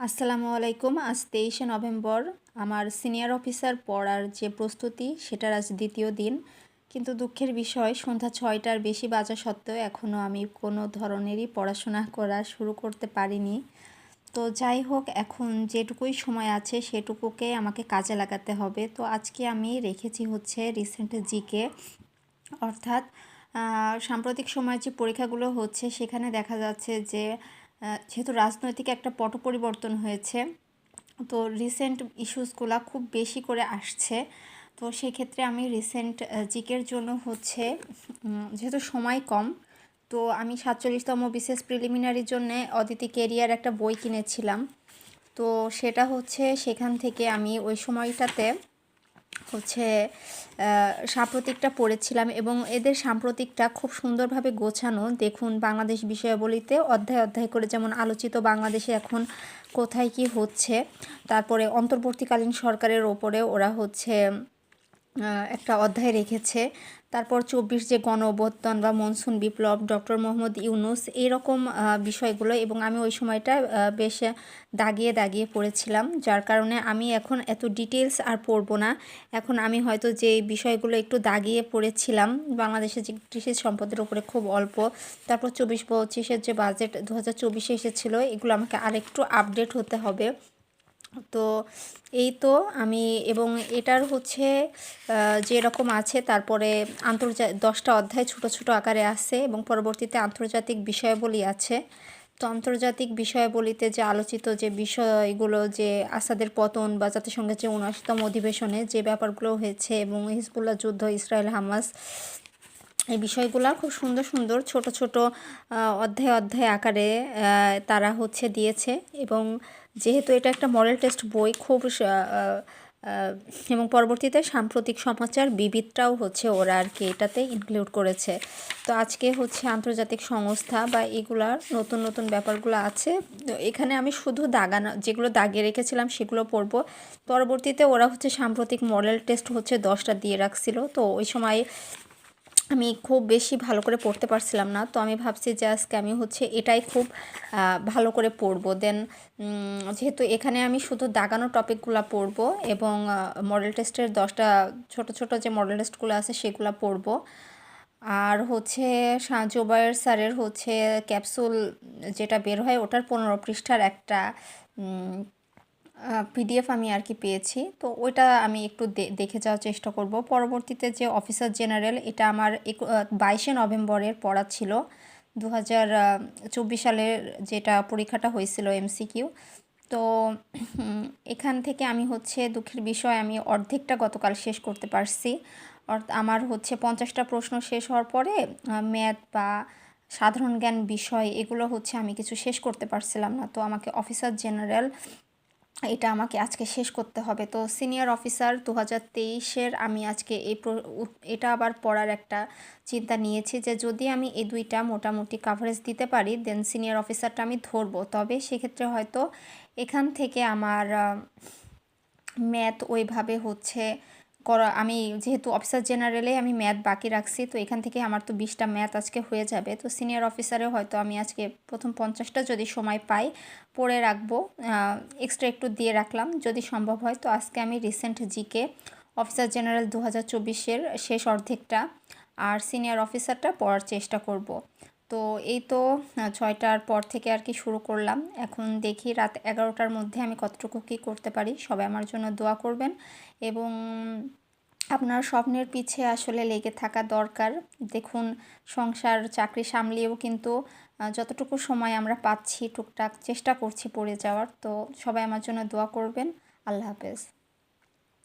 আসসালামু আলাইকুম। আজ তেইশে নভেম্বর। আমার সিনিয়র অফিসার পড়ার যে প্রস্তুতি, সেটার আজ দ্বিতীয় দিন। কিন্তু দুঃখের বিষয়, সন্ধ্যা ছয়টার বেশি বাজা সত্ত্বেও এখনও আমি কোনো ধরনেরই পড়াশোনা করা শুরু করতে পারিনি। তো যাই হোক, এখন যেটুকুই সময় আছে, সেটুকুকে আমাকে কাজে লাগাতে হবে। তো আজকে আমি রেখেছি হচ্ছে রিসেন্ট জিকে অর্থাৎ সাম্প্রতিক সময় যে পরীক্ষাগুলো হচ্ছে, সেখানে দেখা যাচ্ছে যে যেহেতু রাজনৈতিক একটা পট পরিবর্তন হয়েছে, তো রিসেন্ট ইস্যুসগুলো খুব বেশি করে আসছে। তো সেক্ষেত্রে আমি রিসেন্ট জিকের জন্য হচ্ছে যেহেতু সময় কম, তো আমি সাতচল্লিশতম বিশেষ প্রিলিমিনারির জন্য অদিতি কেরিয়ার একটা বই কিনেছিলাম। তো সেটা হচ্ছে সেখান থেকে আমি ওই সময়টাতে হচ্ছে সাম্প্রতিকটা পড়েছিলাম এবং এদের সাম্প্রতিকটা খুব সুন্দরভাবে গোছানো। দেখুন বাংলাদেশ বিষয়াবলিতে অধ্যায় অধ্যায় করে যেমন আলোচিত বাংলাদেশে এখন কোথায় কি হচ্ছে, তারপরে অন্তর্বর্তীকালীন সরকারের ওপরে ওরা হচ্ছে একটা অধ্যায় রেখেছে। তারপর চব্বিশ যে গণ অভ্যুত্থান বা মনসুন বিপ্লব, ডক্টর মোহাম্মদ ইউনুস এরকম বিষয়গুলো এবং আমি ওই সময়টা বেশ দাগিয়ে দাগিয়ে পড়েছিলাম, যার কারণে আমি এখন এত ডিটেলস আর পড়ব না। এখন আমি হয়তো যে বিষয়গুলো একটু দাগিয়ে পড়েছিলাম, বাংলাদেশের যে কৃষি সম্পদের উপরে খুব অল্প। তারপর চব্বিশ পঁচিশের যে বাজেট দু হাজার চব্বিশে এসেছিল, এগুলো আমাকে আরেকটু আপডেট হতে হবে। তো এই তো আমি এবং এটার হচ্ছে যেরকম আছে তারপরে আন্তর্জাতিক দশটা অধ্যায় ছোট ছোট আকারে আছে এবং পরবর্তীতে আন্তর্জাতিক বিষয়াবলী আছে। তো আন্তর্জাতিক বিষয়াবলিতে যে আলোচিত যে বিষয়গুলো যে আসাদের পতন বা জাতিসংঘের যে উনআশিতম অধিবেশনে যে ব্যাপারগুলো হয়েছে এবং হিজবুল্লাহ যুদ্ধ, ইসরায়েল, হামাস এই বিষয়গুলো খুব সুন্দর সুন্দর, ছোট ছোট অধ্যায় অধ্যায় আকারে তারা হচ্ছে দিয়েছে এবং যেহেতু এটা একটা মডেল টেস্ট বই, খুব এবং পরবর্তীতে সাম্প্রতিক সমাচার বিবিধটাও হচ্ছে ওরা আর কি এটাতে ইনক্লুড করেছে। তো আজকে হচ্ছে আন্তর্জাতিক সংস্থা বা এগুলার নতুন নতুন ব্যাপারগুলো আছে। তো এখানে আমি শুধু দাগানো, যেগুলো দাগিয়ে রেখেছিলাম সেগুলো পড়ব। পরবর্তীতে ওরা হচ্ছে সাম্প্রতিক মডেল টেস্ট হচ্ছে দশটা দিয়ে রাখছিল। তো ওই সময় আমি খুব বেশি ভালো করে পড়তে পারছিলাম না, তো আমি ভাবছি যে আজকে আমি হচ্ছে এটাই খুব ভালো করে পড়ব। দেন যেহেতু এখানে আমি শুধু দাগানো টপিকগুলো পড়ব এবং মডেল টেস্টের দশটা ছোট ছোট যে মডেল টেস্টগুলো আছে সেগুলো পড়ব। আর হচ্ছে জোবায়ের স্যারের হচ্ছে ক্যাপসুল যেটা বের হয় ওটার পনেরো পৃষ্ঠার একটা পিডিএফ আমি আর কি পেয়েছি। তো ওইটা আমি একটু দেখে যাওয়ার চেষ্টা করব। পরবর্তীতে যে অফিসার জেনারেল এটা আমার বাইশে নভেম্বরের পড়া ছিল। দু হাজার চব্বিশ সালের যেটা পরীক্ষাটা হয়েছিল এমসিকিউ তো এখান থেকে আমি হচ্ছে দুঃখের বিষয়, আমি অর্ধেকটা গতকাল শেষ করতে পারছি। আমার হচ্ছে পঞ্চাশটা প্রশ্ন শেষ হওয়ার পরে ম্যাথ বা সাধারণ জ্ঞান বিষয়, এগুলো হচ্ছে আমি কিছু শেষ করতে পারছিলাম না। তো আমাকে অফিসার জেনারেল এটা আমাকে আজকে শেষ করতে হবে। তো সিনিয়র অফিসার দু হাজার তেইশের আমি আজকে এই এটা আবার পড়ার একটা চিন্তা নিয়েছি যে যদি আমি এই দুইটা মোটামুটি কাভারেজ দিতে পারি দেন সিনিয়র অফিসারটা আমি ধরবো। তবে সেক্ষেত্রে হয়তো এখান থেকে আমার ম্যাথ ওইভাবে হচ্ছে করা, আমি যেহেতু অফিসার জেনারেলে আমি ম্যাথ বাকি রাখছি, তো এখান থেকে আমার তো বিশটা ম্যাথ আজকে হয়ে যাবে। তো সিনিয়র অফিসারে হয়তো আমি আজকে প্রথম পঞ্চাশটা যদি সময় পাই, পড়ে রাখব। এক্সট্রা একটু দিয়ে রাখলাম, যদি সম্ভব হয়। তো আজকে আমি রিসেন্ট জিকে অফিসার জেনারেল দু হাজার চব্বিশের শেষ অর্ধেকটা আর সিনিয়র অফিসারটা পড়ার চেষ্টা করব। তো এই তো ছয়টার পর থেকে আর কি শুরু করলাম। এখন দেখি রাত এগারোটার মধ্যে আমি কতটুকু কী করতে পারি। সবাই আমার জন্য দোয়া করবেন এবং আপনার স্বপ্নের পিছে আসলে লেগে থাকা দরকার। দেখুন, সংসার, চাকরি সামলিয়েও কিন্তু যতটুকু সময় আমরা পাচ্ছি, টুকটাক চেষ্টা করছি পড়ে যাওয়ার, তো সবাই আমার জন্য দোয়া করবেন। আল্লাহ হাফেজ।